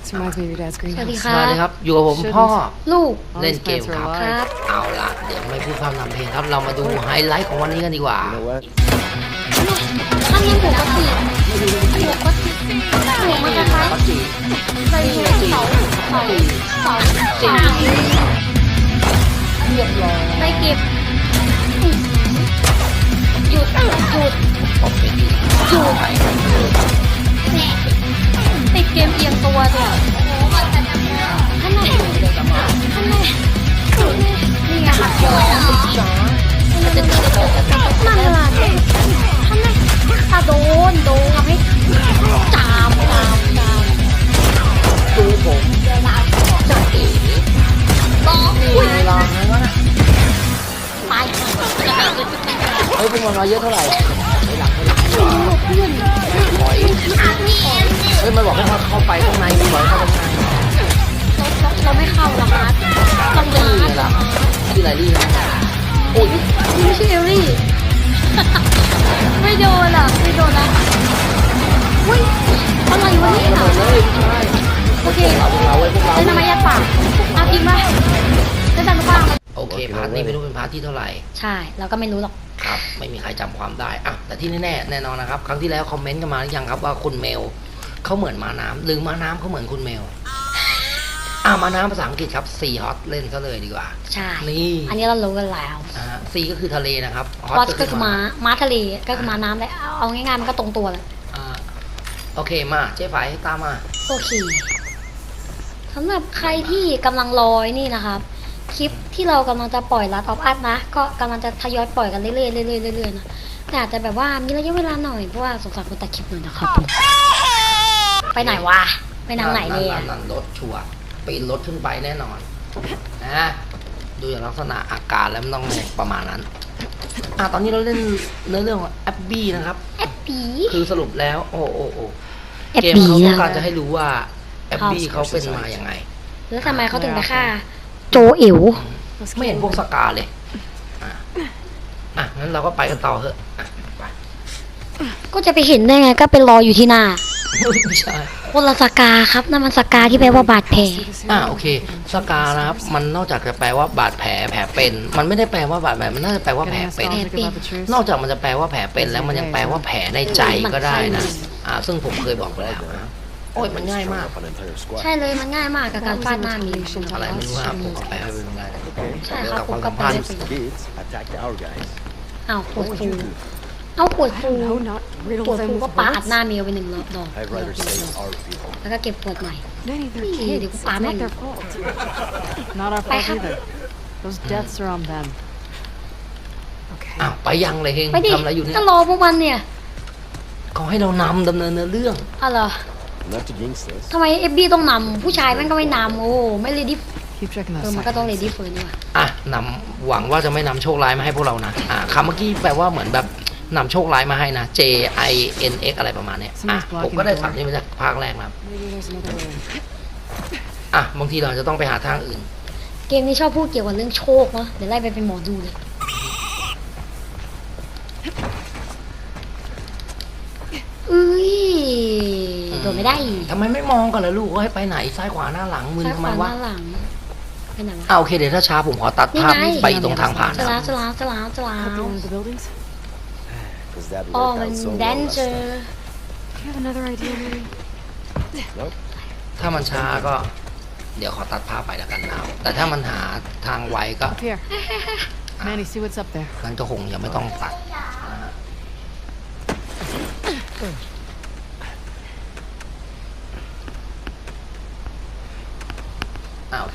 This reminds me of your dad's สวัสดี greenhouse. คสรัวัสดีบครับ อยู่กับผมพ่อ ลูก All เล่น these เกม plants ค are รับ alive. ครับ เอาละเดี๋ยวไม่พูดพร่ำนำเพลงครับ เรามาดูไฮไลท์ของวันนี้กันดีกว่า You know what? ท่านยังปกติปกติหัวมันจะคล้ายใส่หัวเสาเสาเสา เสาไม่เก็บหยุดหยุดหยุดติดเกมเอียงตัวด้วยท่านไหนท่านไหนนี่ไฮ้ยพวกมันมาเยอะเท่าไหร่ไปหลังไปหลังเพื่อนถอยเฮ้ยมันบอกให้เขาเข้าไปข้างในถอยเข้าข้างในเราเราไม่เข้าหรอกนะต้องเดินนี่แหละชื่ออะไรลี่นะโอ้ยไม่ใช่เอลลี่ไม่โดนอะไม่โดนนะอุ้ยอะไรวะเนี่ยเปิดเลยไม่ใช่โอเคเราพวกเราไว้พวกเราเล่นทำไมยัดปากเอาจริงป่ะเล่นดันกว้างโอเคพาร์ทนี้ไม่รู้เป็นพาร์ทที่เท่าไหร่ ใช่ เราก็ไม่รู้หรอก ครับไม่มีใครจำความได้อะแต่ที่แน่ๆแน่นอนนะครับ ครั้งที่แล้วคอมเมนต์กันมาหรือยังครับว่าคุณเมลเขาเหมือนมาน้ำหรือมาน้ำเขาเหมือนคุณเมลอะมาน้ำภาษาอังกฤษครับซีฮอตเล่นซะเลยดีกว่า ใช่ นี่ อันนี้เรารู้กันแล้วอ่าซีก็คือทะเลนะครับฮอตก็คือม้าม้าทะเลก็คือม้าน้ำเลยเอาเอาง่ายๆมันก็ตรงตัวเลยอ่าโอเคมาเจ๊ไฝตามมา โอเคสำหรับใครที่กำลังรอไอ้นี่นะครับ คลิปที่เรากำลังจะปล่อยรัดออฟอัพนะ ก็กำลังจะทยอยปล่อยกันเรื่อยๆเรื่อยๆเรื่อยๆนะแต่อาจจะแบบว่ามีระยะเวลาหน่อยเพราะว่าสงสารคนตัดคลิปหน่อยนะครับผมไปไหนวะไปทางไหนเนี่ยนั่นรถชัวร์ปีนรถขึ้นไปแน่นอนนะดูจากลักษณะอาการแล้วมันต้องประมาณนั้นอะตอนนี้เราเล่นเนื้อเรื่องของแอปบี้นะครับแอปปีคือสรุปแล้ว โอ้โอ้โอ้แอปเกมปีเขาต้อนะงการจะให้รู้ว่าแอปบี้เขาเป็นมาอย่างไง แล้วทำไมเขาถึงไปฆ่า โจอิ๋ว Let's ไม่ get เห็นพวก moving. สกาเลย อะอะงั้นเราก็ไปกันต่อเถอะอะไปก็จะไปเห็นได้ไงก็ไปรออยู่ที่หน้าไม่ใช่ คนละสกาครับนั่นมันสกาที่แปลว่าบาดแผลอ่าโอเค สกานะครับ มันนอกจากจะแปลว่าบาดแผลแผลเป็น มันไม่ได้แปลว่าบาดแผลมันน่าจะแปลว่าแผล Getting เป็น nostalgic about the truth. นอกจากมันจะแปลว่าแผลเป็นแล้วมันยังแปลว่าแผลในใจก็ได้นะ อ่า ซึ่งผมเคยบอกไปแล้วนะ โอ้ยมันง่ายมาก Up an entire squad. ใช่เลยมันง่ายมากกับการฟาดหน้ามีอะไรไม่รู้ครับผมก็แปลให้เป็นได้ใช่ครับกับผความมก็สัมแปลพันได้ธ์เป็น Kids attacked our guys. อ้าวขวด What ฟู would you do? เอาขวดฟู No, not riddle ขวด them ฟู with ก็ปาอัด bullets. หน้าเมียวไปหนึ่งรอบดอก I'd rather save our people. แล้วก็เก็บขวดใหม่ Danny, they're Please, kids. they It's are not men. their fault. Not our Bye, fault have- either. Those deaths are on them. Okay. อ้าวไปยังเลยเฮงไปดิทำอะไรอยู่เนี่ยก็รอพวกมันเนี่ยเขาให้เรานำดำเนินเนื้อเรื่องอ้าวเหรอ Not to jinx this. ทำไมเอฟบีต้องนำผู้ชายแม่งก็ไม่นำโอ้ไม่เลดี้ Keep checking เอ those อมันก็ต้องเล signs. ดี้เฟิร์นดีกว่าอะนำหวังว่าจะไม่นำโชคร้ายมาให้พวกเรานะอ่าคำเมื่อกี้แปลว่าเหมือนแบบนำโชคร้ายมาให้นะ J I N X อะไรประมาณเนี้ยอะผมก็ได้สับนี้มาจากภาคแรกนะครับ Maybe there's another way. อะบางทีเราจะต้องไปหาทางอื่น เกมนี้ชอบพูดเกี่ยวกับเรื่องโชคเนาะเดี๋ยวไล่ไปเป็นหมอดูเลย โดนไม่ได้อีกทำไมไม่มองก่อนล่ะลูกว่าให้ไปไหนซ้ายขวาหน้าหลังมึนซ้ายทำขไมวาหวะน้าหลังไปไหนวะ อ่าโอเคเดี๋ยวถ้าช้าผมขอตัดนี่ภาพไง ไปตรงทางผ่านจะนะล้าจะล้าจะล้าจะล้า Up one of the buildings? Because that อ๋อ worked มัน out so แด well น last เจอ time. Do you have another idea, maybe? Nope. ถ้ามันช้าก็ เดี๋ยวขอตัดภาพไปแล้วกันนะแต่ถ้ามันหาทางไวก็ Up here. Manny, see what's up there. นั้นก็คงยังไม่ต้องตัดนะฮะ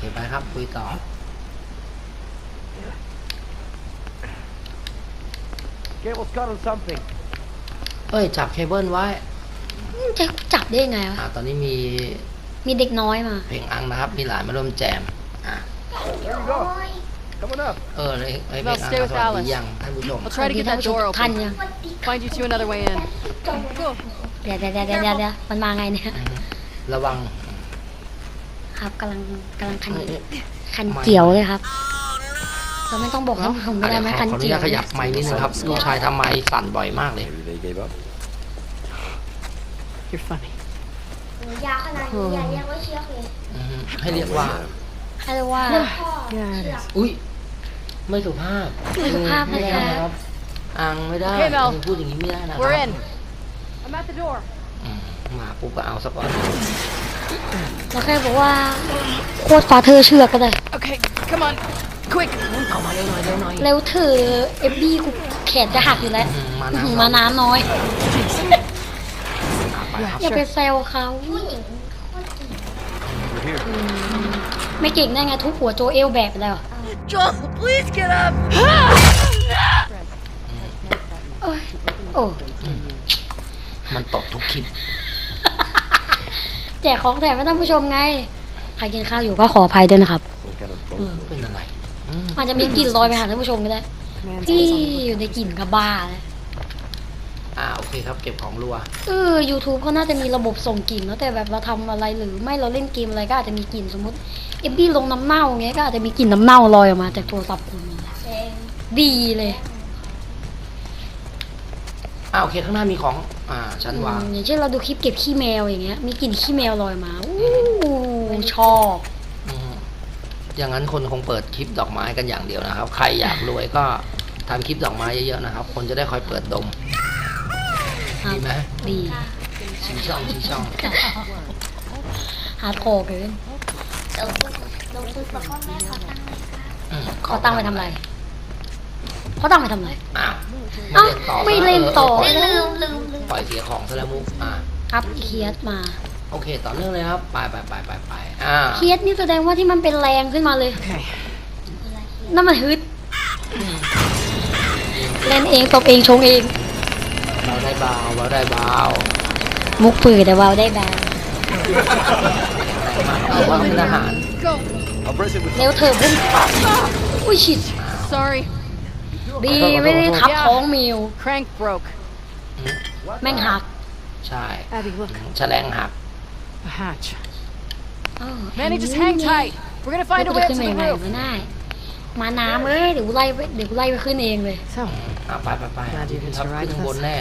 อ่าโอเคไปครับ คุยต่อ Cable's caught on something. เอ้ย จับเคเบิลไว้จะจับได้ยังไงวะ อ่าตอนนี้มีมีเด็กน้อยมา เพลงอังนะครับ มีหลานมาร่วมแจมอ่า There you go. Coming up. เออเลยไอ้เพล Well, งอัง stay ส with วัสดี Alice. ยังท่านผู้ชม I'll try to get that door ทัน open. ยัง Find you two another way in. เดี๋ยวเดี๋ยวเดี๋ยวเดี๋ยวเดี๋ยวมันมาไงเนี่ย ระวัง ครับกำลังกำลังคันเอ้ยเอ้ยคันเกี่ยวเลยครับเราไม่ต้องบอกท่านผู้ชมก็อะได้เดี๋ยวไหมขอคันขออนุเกียญาตขยับไม้นิดนึงครับลูกชายทำไมค์สั่นบ่อยมากเลย Maybe they gave up. You're funny. ยาวขนาดนี้อย่าเรียกว่าเชือกเลยอือฮึให้เรียกว่าให้เรียกว่า Yeah, it is. อุ้ยไม่สุภาพไม่สุภาพไม่นะได้คะนะครับอ่างไม่ได้โอเคเบลพูดอย่างนี้ไม่ได้นะครั We're in. I'm at the door. อืมมาปุ๊บก็เอาสักก่อน เราแค่บอกว่าโคตรฟาเธอเชือกก็ได้ Okay, come on. Quick. เอามาเร็วหน่อยเร็วหน่อยเร็วเถอะเอฟบี้กูแขนจะหักอยู่แล้วอืมมาอื้อน้ำหือมาน้ำน้อยอะไปครับอย่าไปแซวเขาผู้หญิง We're here. ไม่เก่งได้ไงทุบหัวโจเอลแบกไปแล้ว Joel, please get up. โอ้ยโอ้มันตกทุกคลิป แจกของแถมให้ท่านผู้ชมไง ใครกินข้าวอยู่ก็ขออภัยด้วยนะครับ Some kind of เอ boat. อเป็นอะไรอืมอาจจะมีกลิ่นลอยไปหาท่านผู้ชมก็ได้ Man's พี่ eyes on the อยู่ในกลิ่นกระบ้าเลยอ่าโอเคครับเก็บของรัวเออ YouTube เขาน่าจะมีระบบส่งกลิ่นเนอะแต่แบบเราทำอะไรหรือไม่เราเล่นเกมอะไรก็อาจจะมีกลิ่นสมมติเอฟบี้ลงน้ำเน่าอย่างเงี้ยก็อาจจะมีกลิ่นน้ำเน่าลอยออกมาจากโทรศัพท์คุณดีเลย อ่าโอเคข้างหน้ามีของ อ่าชั้นวางอืมอย่างเช่นเราดูคลิปเก็บขี้แมวอย่างเงี้ย มีกลิ่นขี้แมวลอยมาอู้ชอบอืมอย่างนั้นคนคงเปิดคลิปดอกไม้กันอย่างเดียวนะครับ ใครอยากรวยก็ทำคลิปดอกไม้เยอะๆนะครับ คนจะได้คอยเปิดดม ครับดีไหมดีชี้ช่องชี้ช่อง ฮาร์ดคอร์เกินอืมเขาตั้งไปทำอะไร เขาตั้งไปทำอะไรอ้าวเอ้าไม่เล่นต่อเออลืเออมปล่อยเสียของซะแล้วมุกอ่าอัพเคียสมา โอเคต่อเนื่องเลยครับ ไปไปไปไปไปอ่าเคียสนี่แสดงว่าที่มันเป็นแรงขึ้นมาเลย Okay. นั่นมันฮึดเล่นเองตบเองชงเองเราได้เบาเราได้เบามุกปืนแต่ว่าได้แบนเราว่าเป็นทหาร Go. I'll brace it with เร็วเถอะพุ่งอุ้ยชิด Sorry. ดีไม่ได้ทับท้องมิว Crank broke. แม่งหักใช่ Abby, look. แฉลงหัก A hatch. เออ Manny, just hang tight. We're gonna ไม่ find a จะ way up ขึ้ to น the มายังไง roof. ไม่ได้ มาน้ำเอ้ยเดี๋ยวกูไล่ไปเดี๋ยวกูไล่ไปขึ้นเองเลย So, อ่าไปไปไป Glad you ขึ้น can ครับ survive ขึ้นข้างบน this. แน่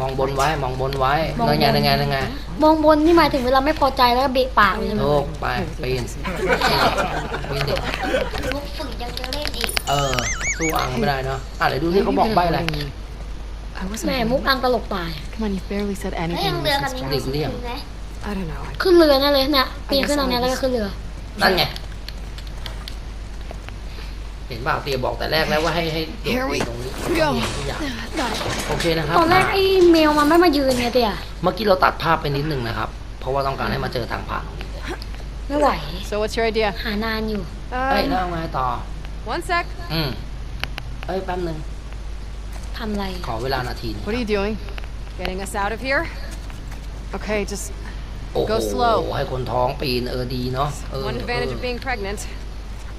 มองบนไว้มองบนไว้มองบน นั่นไงนั่นไงนั่นไงมองบนนี่หมายถึงเวลาไม่พอใจแล้วก็เบะปากเลยใช่ไหมโลกไปปีนปีนดิมุกฝึกยังจะเล่นอีกเออสู้อังไม่ได้เนาะอะเดี๋ยวดูที่เขาบอกใบอะไร I wasn't. แม่ home. มุกอังตลกตาย Come on, you barely said anything. in this distract. หลีกเลี่ยง I don't know. ขึ้นเรือนั่นเลยเนี่ยปีนขึ้นตรงเนี้ยแล้วก็ขึ้นเรือ นั่นไง เห็นเปล่าเตียบอกแต่แรกแล้วว่าให้ให้โดด Here we ตรงนี้ go ทุกอย่างโอเคนะครับ ตอนแรกไอ้เมลมันไม่มายืนไงเตี่ยเมื่อกี้เราตัดภาพไปนิดนึงนะครับ เพราะว่าต้องการให้มาเจอทางผ่านตรงนี้ไม่ไหว So, what's your idea? หานานอยู่เอ้ย Um, แล้วไงต่อ one sec. อืมเอ้ยแป๊บนึงทำอะไร ขอเวลานาทีหนึง What are you doing? Getting us out of here? Okay, just โอ้โห go slow ให้คนท้องปีนเออดีเนาะเออ one advantage เอ of อ being pregnant.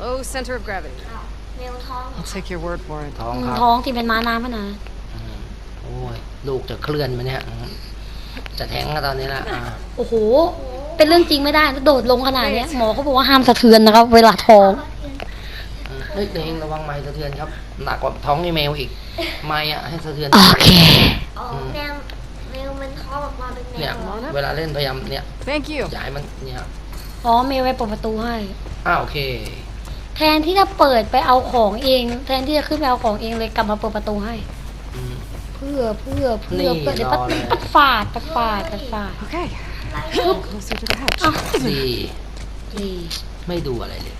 Low center of gravity. เมลท้อง I'll take your word for it. ท้องครับท้องที่เป็นม้าน้ำพะนะอืมโอ้ยลูกจะเคลื่อนไหมเนี่ยอืมจะแท้งแล้วตอนนี้นะอ่าโอ้โห เป็นเรื่องจริงไม่ได้นะโดดลงขนาดเนี้ยหมอเขาบอกว่าห้ามสะเทือนนะครับ เวลาท้อง อืมเฮ้ยเด็กระวังไม้สะเทือนครับหนักกว่าท้องไอเมลอีกไม้อะให้สะเทือน โอเค อ๋อแมวแมวมันท้องออกมาเป็นแมเนี่ยว เวลาเล่นพยายามเนี่ย Thank you. ย้ายมันเนี่ย อ๋อเมลไปเปิดประตูให้ อ้าวโอเค ทนที่จะเปิดไปเอาของเอง แทนที่จะขึ้นไปเอาของเองเลยกลับมาเปิดประตูให้ อืม เพื่อเพื่อเพื่นี่อเพื่อเดี๋ยวปัดรอเลย ปัดฟาดปัดฟาดปัดฟาด Okay. Closer to the hatch. อ้าวดีดีไม่ดูอะไรเลย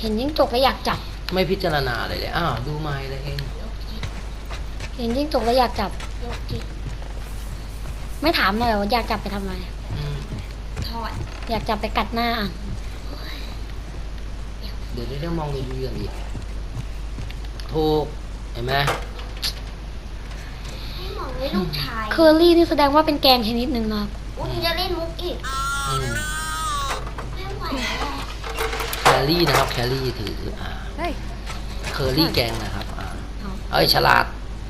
เห็นยิ่งจกแล้วอยากจับ ไม่พิจารณาอะไรเลย อ้าว ดูไม้เลยเอง เห็นยิ่งจกแล้วอยากจับ ไม่ถามเลยเหรอว่าอยากจับไปทำไม อืม ถอดอยากจับไปกัดหน้าอะ เดี๋ยวได้มองดูอย่างดีถูกเห็นไหมให้หมองไว้ลูกชายเคอรี่นี่แสดงว่าเป็นแกงชนิดหนึ่งนะครับอุ้ยจะเล่นมุกอีกอืมไม่ไหวแล้วแครี่นะครับแครี่ถือถืออ่า Hey, เคอรี่แกงนะครับอ่าเอ้ยฉลาด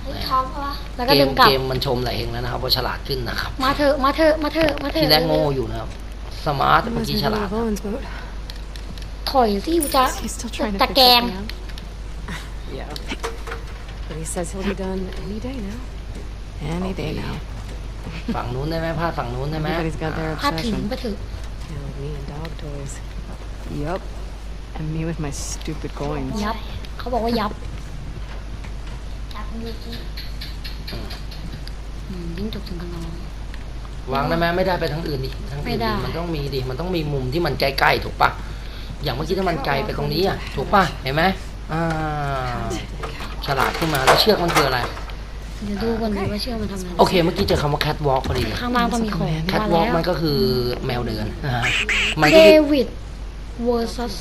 เฮ้ยท้องเพราะว่าแล้วเกก็ดึมงกลับ เกมมันชมหลายเองแล้วนะครับว่าฉลาดขึ้นนะครับมาเถอะมาเถอะมาเถอะมาเถอะ ที่แรกโง่อยู่นะครับสมาร์ท that เมื่อ must กี้ be ฉลาด Owen's boat. ถอยสิกูจะ He's still trying to ตะ fix แกรง something out. Yeah. But he says he'll be done any day now. Any day now. ฝั่งนู้นได้ไหมพลาดฝั่งนู้นได้ไหม Everybody's got their พาดถึง obsession. ไปถึง Yeah, like me and dog toys. Yup. And me with my stupid coins. ยับ เขาบอกว่ายับจับมือกี้อืมยิ่งจบถึงกันน้อง วางได้ไหมไม่ได้ไปทางอื่นดิทางไม่อื่นได้ ดิมันต้องมีดิมันต้องมีมุมที่มันใกล้ๆถูกปะ อย่างเมื่อกี้ถ้ามันไกลไปตรงนี้อะถูกปะเห็นไหมอ่าฉลาดขึ้นมาแล้วเชือกมันคืออะไรเดี๋ยวดูก่อนดีว่าเชื่อมันทำอะไรโอเคเมื่อกี้เจอคำว่า catwalk พอดี ข้างล่างต้องมีของ catwalk ว่ามันแล้วก็คือแมวเดินนะฮะมันเดก็คือวิด versus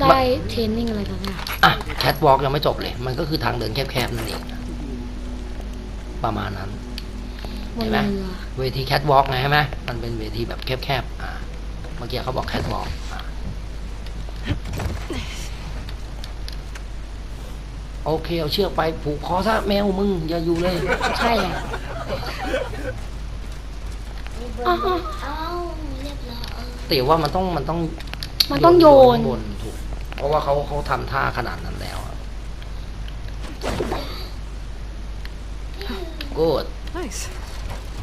ได้เทรนนิ่งอะไรกันเนี่ยอะ catwalk ยังไม่จบเลย มันก็คือทางเดินแคบๆนั่นเองประมาณนั้น บนเห็นไหม เรือ เวที catwalk ไงใช่ไหมมันเป็นเวทีแบบแคบๆอ่าเมื่อกี้เขาบอก catwalk อ่า โอเคเอาเชือกไปผูกคอซะแมวมึงอย่าอยู่เลย ใช่เลยนี่เบออ้าร์วเอ้าเรียบร้อยแต่ว่ามันต้องมันต้องมันต้องโยนข้างบนถูกเพราะว่าเขาเขาทำท่าขนาดนั้นแล้วกูด Nice.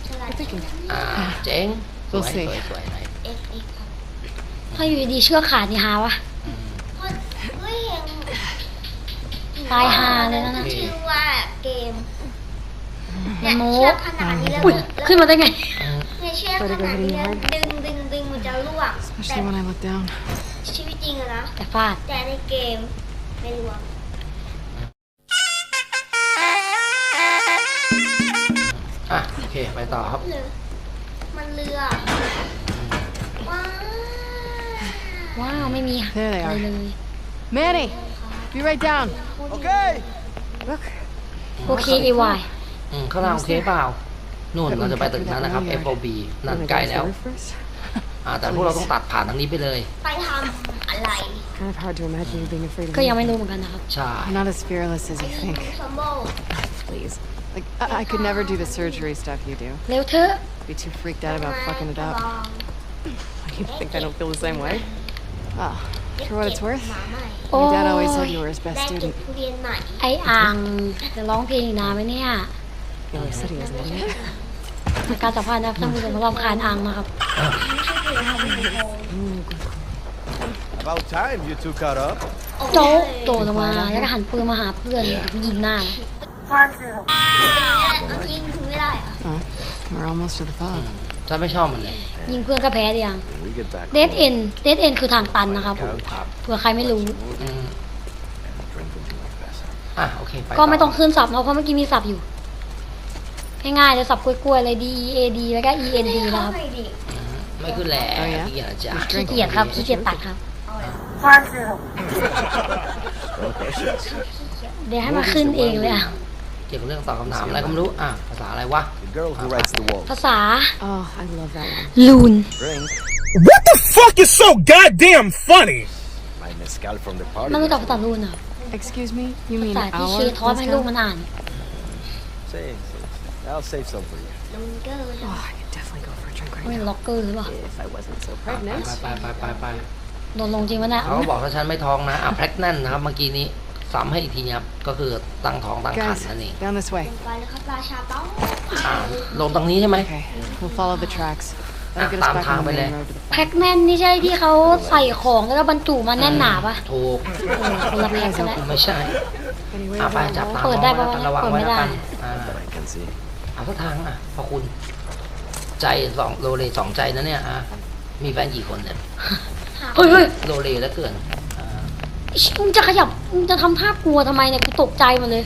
ฉลาดจริงอ่าเจ๋งสวย We'll ส see วยสวยหน่อยเอ็กซ์อีกครับถ้าอยู่ดีๆเชือกขาดนี่ฮาวะ ตายฮาเลยนะนะ ชื่อว่าเกมมัเนี่ยนโม้เชือกขนาดนี้แล้วอุ้ยแล้วขึ้นมาได้ไงอืมเนี่ยเชือกขนาดนี้แล้วดึงดึงดึงมันจะร่วงแต่ Especially when I look down. ชีวิตจริงอะนะแต่ฟาดแต่ในเกมไม่ร่วงอะโอเคไปต่อครับเรือมันเรือว้าวว้าวไม่มี There they อะไร are. เลย Manny, be right down. Okay. Look. โอเคเอวาย อืมข้างล่างโอเคเปล่า นู่นเราจะไปตึกนั้นนะครับ FOB นั่น Wanna ใกล้ go to แล้ว the roof first? อ่า แต่พวกเราต้องตัดผ่านทางนี้ไปเลย ไปทำอะไร Kind of hard to imagine you being afraid of ก็ยัง me. ไม่รู้เหมือนกันนะครับ ใช่ I'm not as fearless as you ไป think. สมบูรณ์ Please. Like, I, I could never do the surgery stuff you do. เร็วเถอะ Be too freaked out about fucking it up. You think I don't feel the same way? Oh, For what it's worth, หมาใหม่โอ้ my dad always said ย you were his ได้ best เก็บ student. ทุเรียนใหม่ ไออ่างจะร้องเพลงอีกนานไหมเนี่ย He always said he was an idiot. การสัมภาษณ์นะครับท่านผู้ชมรำคาญอ่างนะครับ About time you two caught up. โจ๊กโดดลงมาแล้วก็หันปืนมาหาเพื่อนยิงหน้าเอายิงถึงไม่ได้เหรอ Oh, we're almost to the อื pub. มฉันไม่ชอบมันเลยยิงเพื่อนก็แพ้เดียง When we get back เดดเอ็นเดดเอ็นคือทางตันนะครับครับเผื่อใครไม่รู้ อืม drink until like this. อะโอเคไปก็ไม่ต้องขึ้นสับเนาะเพราะเมื่อกี้มีสับอยู่ ง่ายๆจะสับกล้วยๆเลย D E A D แล้วก็ E N D นะครับ ไม่ดีอืมไม่ขึ้นแล้วเอาอย่างขี้เกียจนะจ๊ะขี้เกียจครับขี้เกียจตัดครับ เดี๋ยวให้มาขึ้นเองเลยอะเกี่ยวกับเรื่องตอบคำถามอะไรก็ไม่รู้ อะ ภาษาอะไรวะ The girl who writes the walls. ภาษา Oh, I love that one. ลูน Drink. What the fuck is so goddamn funny? My mezcal from the party. มันรู้จักภาษาลูนอะ Excuse me? You ภา mean ษาที่ our เคทอสให้ลูก mezcal? มันอ่าน Save, save. I'll save some for you. ลุงเกอร์ Oh, I could definitely go for a drink ไม่ right ล็อกเกอร์หรือเปล่า now. If I wasn't so ไป pregnant. ไปไปไปไปโดนลงจริงวะเนี่ยเขาก็บอกถ้าฉันไม่ท้องนะ อะแพร็กนั่นนะครับเมื่อกี้นี้ ซ้ำให้อีกทีนะครับ ก็คือตั้งท้องตั้งครร Guys, ภ์นั่นเอง down this way. ไปแล้วครับราชาต้องอ่าลงตรงนี้ใช่ไหม Okay, we'll follow the tracks. Ah, That'll get us tạm back thang on the bên main đây. road to the แพ็ farm. กแมนนี่ใช่ที่เขาใส่ของแล้วก็บรรจุมาแน่นหนาปะถูกเออคนละแพ็กกันแล้วไม่ใช่ Anyway, อะไป we'll จับ roll. ตามเปิดได้ปะวะระวังไว้แล้วกันเปิดไม่ได้อ่า That I can see. เอาสักทางอะพอคุณ ใจสองโลเลสองใจนะเนี่ยอะมีแฟนกี่คนเนี่ยเฮ้ยเฮ้ยโลเลแล้วเกินอ่าอิ๊ย มึงจะขยับมึงจะทำท่ากลัวทำไมเนี่ยกูตกใจหมดเลย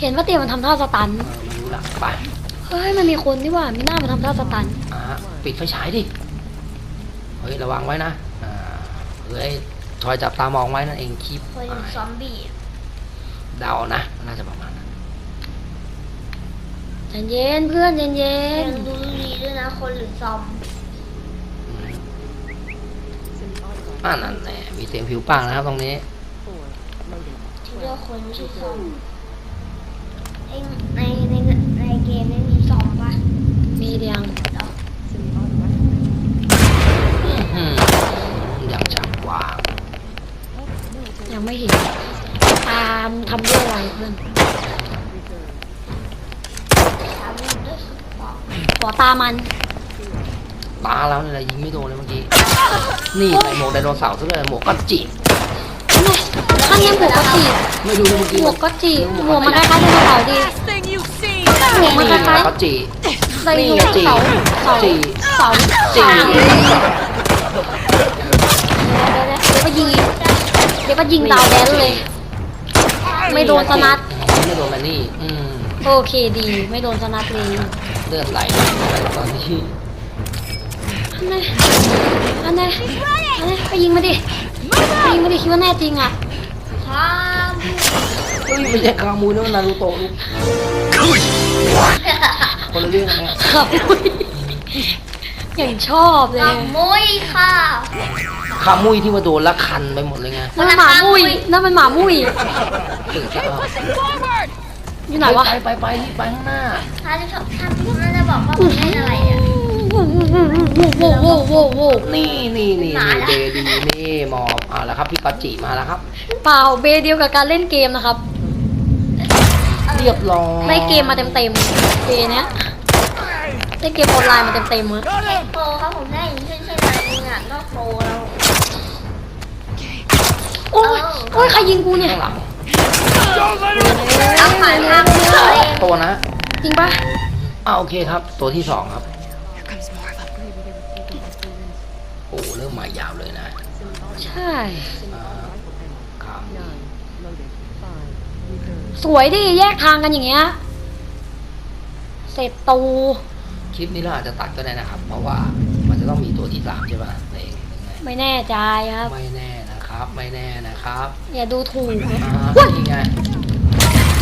เห็นว่าเตียมันทำท่าสตันเออไม่รู้ละไปเฮ้ยมันมีคนนี่หว่ามีหน้ามันทำท่าสตันอ่าปิดไฟฉายดิเฮ้ยระวังไว้นะอ่าเฮ้ยชอยจับตามองไว้นั่นเองคลิปคนอ่าซอมบี้เดานะน่าจะประมาณนั้นใจเย็นเพื่อนใจเย็เอนงดูดีด้วยนะคนหรือซอมอืมอ่านั่นแหละมีเสียงผิวปากนะครับตรงนี้ที่ เรียกว่าคนไม่ใช่ซอมเองในในในเกมไม่มีซอมปะมีเดียงอืมอย่างจังกว่ายังไม่เห็นตาำทำด้วยอะไรเพื่อนทำด้วยสปอร์ตหัวตามันตาแล้วเนี่ยแหละยิงไม่โดนเลยเมื่อกี้ นี่ใส่หมวกไดโนเสาร์ซะเลยหมวกก็จิท่าน เนี่ยหมวกก็จีไม่ดูเลยเมื่อกี้หมวกก็จีหมวกมันคล้ายๆไดโนเสาร์ดี Thing you've seen. หมวกมันคล้ายก็จิๆไดโนเสาร์เสาจีเสาจีเสาเดี๋ยวก็ยิงเดี๋ยวก็ยิงดาวแดนเลย ไม่โดนสนัดไม่โดนมันนี่อืมโอเคดี ไม่โดนสนัดเลยเลือดไหลไปตอนนี้อันไหนอันไหนอันไหนไปยิงมาดิไปยิงมาดิคิดว่าแน่จริงอะ ครับเฮ้ยไม่ใช่คามูนะมันนารูโตะลูกคนละเรื่องนะเนี่ยครับอย่างชอบเลยขโมยค่ะคามุยที่มาโดนละคันไปหมดเลยไงนั่นมันหมามุ้ยนั่นมันหมามุ้ยตื่นจะเอาอยู่ไหนวะไปไปไปรีบไปข้างหน้า ถ้าจะชอบถ้ามันจะบอกว่ามันเล่นอะไรอะ โว้โว้โว้โว้โว้นี่นี่นี่หมานี่ละเบดีนี่หมอบเอาละครับพี่กอตจิมาแล้วครับ เปล่าเบเดียวกับการเล่นเกมนะครับ เรียบร้อยได้เกมมาเต็มๆเกมเนี้ยได้เกมออนไลน์มาเต็มๆอะเล่นโปรครับผมได้ยินชื่อใช่ไหมมึงอะนอกโปรแล้วโอ้ยโอ้ยใครยิงกูเนี่ยข้างหลังเอาผ่านทางเล่นตัวนะจริงปะอ่าโอเคครับ ตัวที่สองครับ มมายาวเลยนะ ใช่อ่าครับ สวยดิแยกทางกันอย่างเงี้ยเสร็จตูคลิปนี้เราอาจจะตัดก็ได้นะครับ เพราะว่ามันจะต้องมีตัวที่สามใช่ป่ะเพลงยังไงไม่แน่ใจครับ ไม่แน่นะครับ ไม่แน่นะครับอย่าดูถูกนะอ่านี่ไง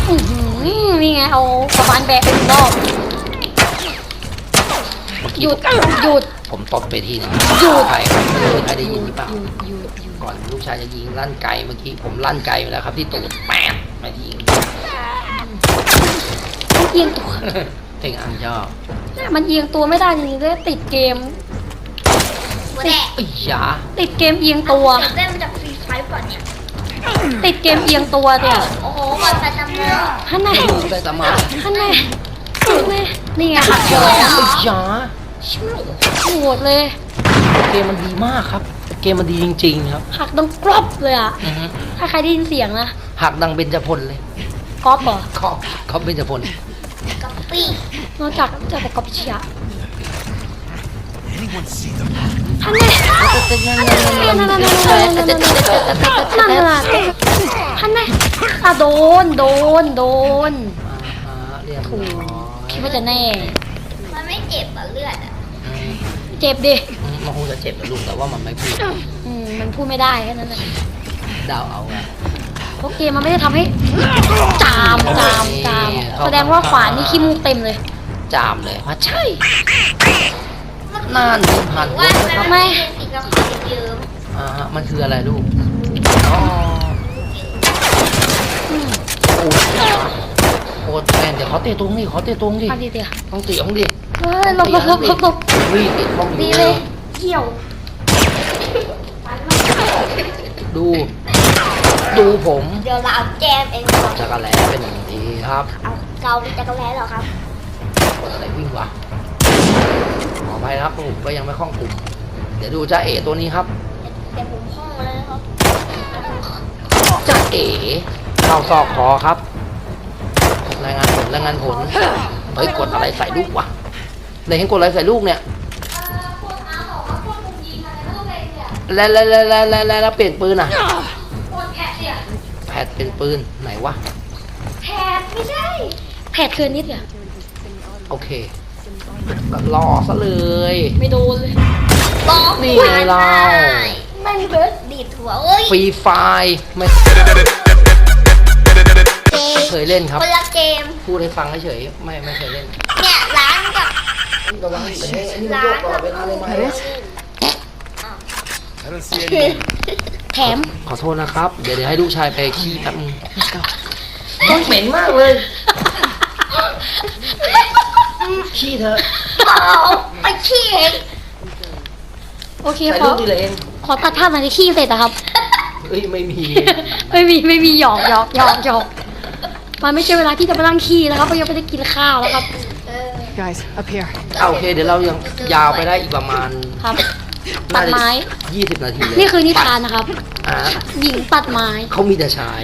อื้อหือนี่ไงเอากระบาลแบกไปอีกรอบเมื่อหกี้ยุดหยุด ผมตบไปทีหนึงหยุดใครครับไม่รู้ใครได้ยินหรือเปล่าหยุดหยุดหยุดก่อนลูกชายจะยิงลั่นไกลเมื่อกี้ผมลั่นไกลไปแล้วครับ ที่ตูดแปดมายิงมันเอียงตัวเพลงอังชอบเนี่ยมันเอียงตัวไม่ได้จริงๆเลยติดเกมหัวแดกไอ้ยาติดเกมเอียงตัว ได้มาจากฟรีไฟก่อนเนี่ย ติดเกมเอียงตัวเนี่ยโอ้โหก่อนแต่จำเนื้อฮันแน่ได้ตามาฮันแน่ฮันแน่นี่ไงหักเลยไอ้ยา ใช่โหดเลย เกมมันดีมากครับ เกมมันดีจริง ๆ ครับ หักดังกรอบเลยอะถ้าใครได้ยินเสียงนะหักดังเบญจพลเลยกรอบเหรอกรอบกรอบเบญจพลก๊อปปี้นอกจากจะแต่ก๊อปเชียท่านแน่ท่านนี่ฮัน่ท่านนี่ฮัน่ท่านนี่ฮัน่ท่านนี่ฮันนี่อะโดน โดนนี่โดน อ่าฮะเรียบร้อยคิดว่าจะแนนี่มันไม่นนี้อะเลือด เจ็บดิอืมมันคงจะเจ็บนะลูกแต่ว่ามันไม่พูดอืมมันพูดไม่ได้แค่นั้นแหละเดาวเอาไงเพราะเกมมันไม่ได้ทำให้ จามจามจามแสดงว่าขวานนี่ขี้มูกเต็มเลย จามเลยว่าใช่น่านที่ผ่านว่านะครับมันไม่เป็นสีกับขาวเยิ้มอ่าฮะมันคืออะไรลูกอ๋อโอ้ยโอ้แฟนเดี๋ยวเขาเตะตรงนี่เขาเตะตรงดิมาดีเดียวต้องเตะตรงดิ เฮ้ยหลบหลบหลบหลบหลบวิ่งติดห้องอดียู่เลยเกี่ยวดู ดูผมเดี๋ยวเราเอาแจมเองครับจักรแหลเป็นอย่างนี้ครับเอาเกาจักรแล้เหรอครับกดอะไรวิ่งวะขออภัยนะครับผมก็ยังไม่คล่องกลุ่มเดี๋ยวดูจ้าเอ๋ตัวนี้ครับแต่ผมห้องแล้วนะครับจ้าเอ๋เข้าซอกคอครับรายงานผลรายงานผลเฮ้ยกดอะไรใส่ลูกวะ เลยเห็นกดอะไรใส่ลูกเนี่ยแล้วแล้วแล้วแล้วแล้วแล้วแล้วเปลี่ยนปืนอะแพดเป็นปืนไหนวะแผดไม่ใช่แผดคืนนิดเดียวโอเคก็รอซะเลย ไม่โดนเลยบอกนี่ไงเรานั่นเบิร์ดดีดหัวเอ้ยฟรีไฟล์ไม่เกมเคยเล่นครับคนละเกมพูดให้ฟังเฉยๆไม่ไม่เคยเล่น เนี่ยร้านกับ ระวังเฮ้ยอันนี้มันโยกตลอดเวลาเลยไหม I don't see anyone. แถมขอโทษนะครับ เดี๋ยวเดี๋ยวให้ลูกชายไปขี้แป๊บนึงมันเหม็นมากเลย ขี้เถอะเอาไปขี้เองโอเคใส่ขอลูกดีเลยเองขอตัดภาพมาที่ขี้เสร็จนะครับเฮ้ยไม่มีไม่มีไม่มีหยอกหยอกหยอกหยอกมันไม่ใช่เวลาที่จะมานั่งขี้นะครับเพราะยังไม่ได้กินข้าวแล้วครับ Guys, up here. เอาโอเค เดี๋ยวเรายังยาวไปได้อีกประมาณครับ ตัดไม้ ยี่สิบนาทีเลยนี่คือนิทานนะครับ อ่าหญิงตัดไม้ เขามีแต่ชาย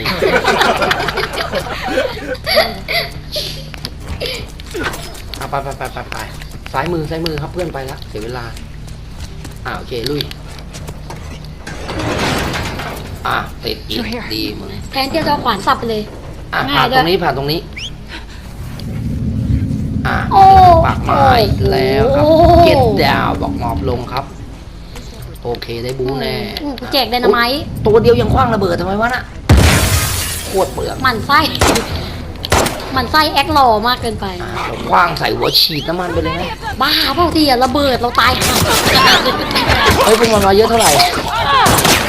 เอาไปไปไปไปไปซ้ายมือซ้ายมือครับเพื่อนไปแล้วเสียเวลา อ่าโอเค ลุย อะติดอีกดีมึงแทนที่จะเอาขวานสับไปเลย อะง่าผ่ายนด้วยตรงนี้ผ่านตรงนี้อะ โอ้ปากไม้อีกแล้วครับโอ้เก็ตดาวบอกหมอบลงครับ โอเคได้บูแน่อืมกูแจกไดนาไมต์ตัวเดียวยังคว้างระเบิดทำไมวะน่ะโคตรเปลืองหมั่นไส้หมั่นไส้แอคหล่อมากเกินไปอะเราคว้างใส่หัวฉีดน้ำมันไปเลยไหมบ้าเปล่าทีอะระเบิดเราตายค่ะเฮ้ยพวกมันมาเยอะเท่าไหร่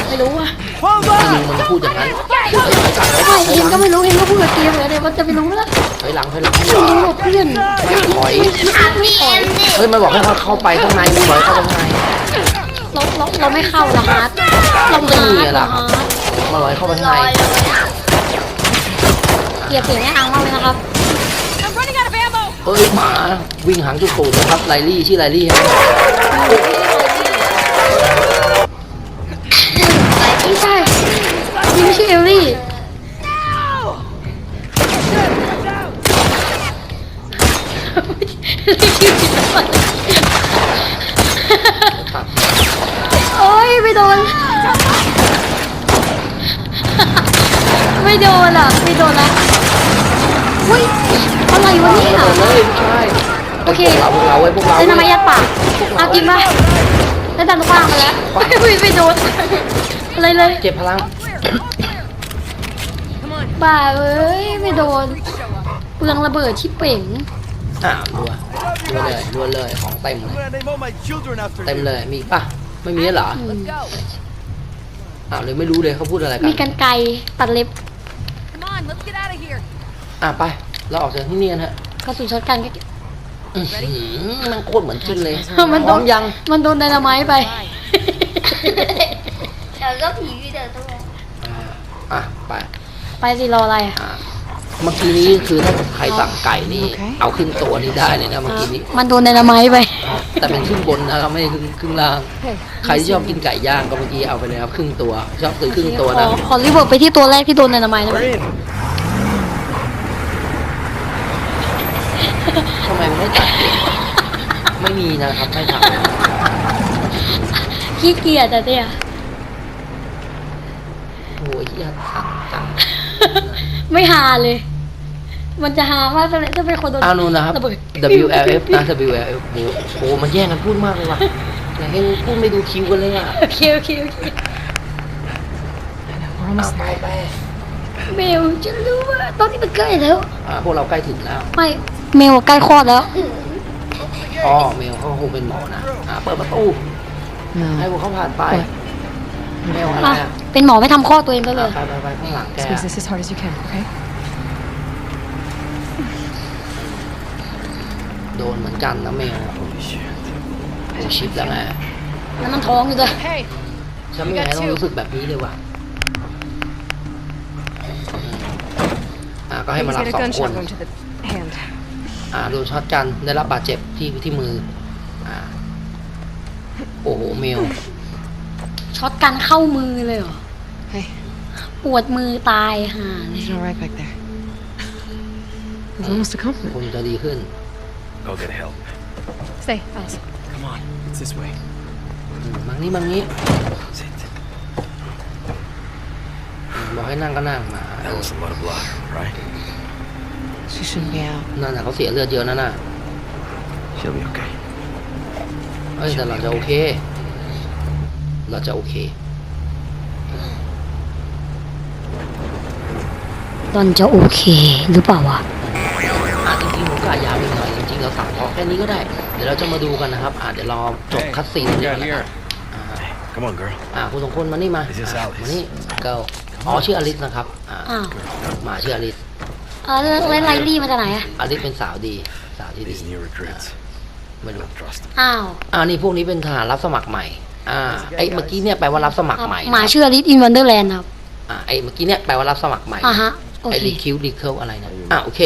ไม่รู้อะไม่ยิงมันพูดอย่างนั้นพูดไปไหนสั่งไว้ใช่ถอยเองหก็ลังไม่รู้เองก็พูดกับเกมเลยเดี๋ยวมันจะไปรู้แล้วถ อยหลังถอยหลังไม่รู้หรอกเพื่อนไม่ถอยมีเอ็มดิเฮ้ยมันบอกให้เขาเข้าไปข้างในมึงบอกให้เข้าข้างในเราเราเราไม่เข้าละฮาร์ดเราไม่ฮามีร์ดอะเราล่ะฮาร์ดมาบอกให้เข้าไปข้างลในอยเลยอะเกลียดเสียงไอ้อังมากเลยนะครับเฮ้ยหมาวิ่งหางจุดตูดนะครับไลลี่ชื่อไลลี่ใช่ไหมไม่ใช่นี่ไม่ใช่เอลลี่โอ้ยไม่ โดน ไม่โดนอะ ไม่โดนละอุ้ยอะไรวะเนี่ย เฮ้ยใช่โอเค พวกเราพวกเราไว้พวกเราเล่นน้ำเว้ไม้ยยัดปากเอาจริงป่ะได้ดันลูกว้างมาแล้วอุ้ยไม่โดนอะไรเลยเก็บพลังบ้าเอ้ยไม่โดนเปลืองระเบิดชิบเป่งอ่ารัวรัวเลยรัวเลยของเต็มเลย I'm gonna name all my children after เต็ม you. เลยมีอีกป่ะ ไม่มีแล้วเหรออืมอ้าวเลยไม่รู้เลยเขาพูดอะไรกัมีนกันไกรตัดเล็บอะไป เราออกจากที่นี่กันฮะกระสุนช็อตกันก็ อื้อหือมันโคตรเหมือนจริงเลยมันพโดร้อนมยังมันโดนไดนาไมต์ไป เดี๋ยวก็ผีเดี๋ยวต้องอ่าอะไปไปสิรออะไรอะ อะ เมื่อกี้นี้คือถ้าใครสั่งไก่นี่โอเคเอาขึ้นตัวนี้ได้เลยนะเมื่อกี้นี้ มันโดนไดนาไมต์ไป แต่เป็นครึ่งบนนะครับไม่ใช่ครึ่งครึ่งล่าง Hey, ใครที่ชอบกินไก่ย่างก็เมื่อกี้เอาไปเลยครับครึ่งตัว ชอบซื้อครึ่งตัวขอนะขอรีเวิร์กไปที่ตัวแรกที่โดนไดนาไมต์ได้ไหม We're in. ทำไมมันไม่ตัดเก็บไม่มีนะครับไม่ทขี้เกียจแต่เนี่ยำโอ้ยที่สั่งจัง ไม่ฮาเลย มันจะฮามากเลยถ้าเป็นคนโดนเอานูนนะครับ ระเบิด WLF นะ WLF โอ้โหมันแย่งกันพูดมากเลยว่ะอยากให้พูดไม่ดูคิวกันเลยอะโอเคโอเคโอเค we're เอา almost ไป there. ไปเมลจะรู้ว่าตอนนี้มันใกล้แล้ว อ่าพวกเราใกล้ถึงแล้ว ไม่เมลใกล้คลอดแล้วอ๋อเมลเขาคงเป็นหมอนะอ่าเปิดประตูให้ No. พวกเขาผ่านไปเมลอะไรอะอะ เป็นหมอไม่ทำคลอดตัวเองก็เลยไปไปไปข้างหลังแก Squeeze this as hard as you can, okay? โดนเหมือนกันนะเมลโอ้ชิปแล้วไงแล้วมันท้องอยู่ด้วย Hey, ฉันไม่อยากให้ต้องรู้สึกแบบนี้เลยว่ะอืมอ่าก็ให้มา he's รับ got a สองคน gunshot going to the hand. อ่าโดนช็อตกันได้รับบาดเจ็บที่ที่มือ อ่า โอ้โหเมลช็อตกันเข้ามือเลยเหรอ Hey, ปวดมือตายห่าเลย he's all right back there. He's almost a compliment. คุณจะดีขึ้น Go get help. Stay, Alice. Come on. It's this way. อืมมังนี้มังนี้ Sit. อืมบอกให้นั่งก็นั่งมา That was a lot of blood, right? She shouldn't be out. นั่นน่ะเขาเสียเลือดเยอะนั่นน่ะ She'll be okay. เอ้ยแต่เราจะโอเค เราจะโอเค ตอนจะโอเคหรือเปล่าวะอะจริงๆผมก็อาจยาวไปหน่อยจริงๆเราสั่งพอแค่นี้ก็ได้ เดี๋ยวเราจะมาดูกันนะครับอะเดี๋ยวรอจบคัดซีนนี้ก่อนนะครับอ่า Come on, girl. อะคุณสองคนมานี่มา This is อะ Alice มานี่เกิลอ๋อชื่ออลิสนะครับอ่าอ้าวหมาชื่ออลิสเออแล้วแล้วไลลี่มาจากไหนอะอลิสเป็นสาวดี สาวที่ดี These new recruits. ไม่รู้ Don't trust them. อ้าวอ่านี่พวกนี้เป็นทหารรับสมัครใหม่อ่าไอ้เมื่อกี้เนี่ยแปลว่ารับสมัครครับใหม่หมานะครับชื่อลิทอินวันเดอร์แลนด์ครับอ่าไอ้เมื่อกี้เนี่ยแปลว่ารับสมัครใหม่อ่าฮะโอ ไอ้เครีคิวรีเคิลอะไรนะอ่าโอเค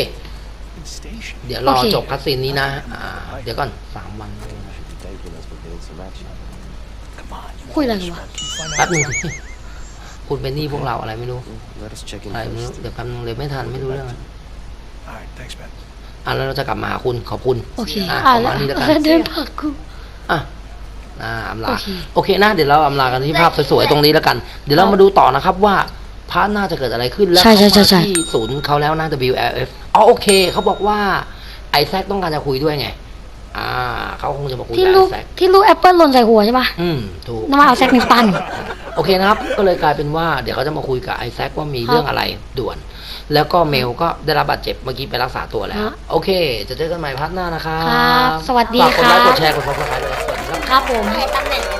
Station. เดี๋ยวรอโอเคจบคัสซีนนี้นะอ่าเดี๋ยวก่อนสามวัน Ridiculous, but getting some action. Come on, you คุยอะไรกันวะ find แป๊บ out. หนึงคุณเป็นหนี้พวกเราอะไรไม่รู้ Let us check in อะไรไม่รู้ first. เดี๋ยวแป๊บนึงเลยไม่ทันไม่รู้เรื่อง All right, thanks, man. อะแล้วเราจะกลับมาหาคุณขอบคุณโอเคอะอ่าประแล้วมาณนี้แล้วกันแล้วเดินผักกูอะอ่าอำลาโอเคโอเคนะเดี๋ยวเราอำลากันที่ภาพสวยๆตรงนี้แล้วกัน เดี๋ยวเรามาดูต่อนะครับว่า พาร์ทหน่าจะเกิดอะไรขึ้นแล้วใช่เขาใช่ใช่มาใช่ที่ศูนย์เขาแล้วนะ WLF อ๋อโอเคเขาบอกว่าไอแซคต้องการจะคุยด้วยไง อ่าเขาคงจะมาคุยที่กับลูไอกแซคที่ลูกแอปเปิลหล่นใส่หัวใช่ปะอืมถูก น้ำมาเอาแซกนิวตัน โอเคนะครับ ก็เลยกลายเป็นว่าเดี๋ยวเขาจะมาคุยกับไอแซคว่ามีเรื่องอะไรด่วน แล้วก็เมลก็ได้รับบาดเจ็บเมื่อกี้ไปรักษาตัวแล้ว ฮะโอเค จะเจอกันใหม่พาร์ทหน้านะครับครับสวัสดีฝากกดไลค์ครับ กดแชร์กดซับสไครต์ด้วยสวัสดีครับ ครับผมในตำแหน่ง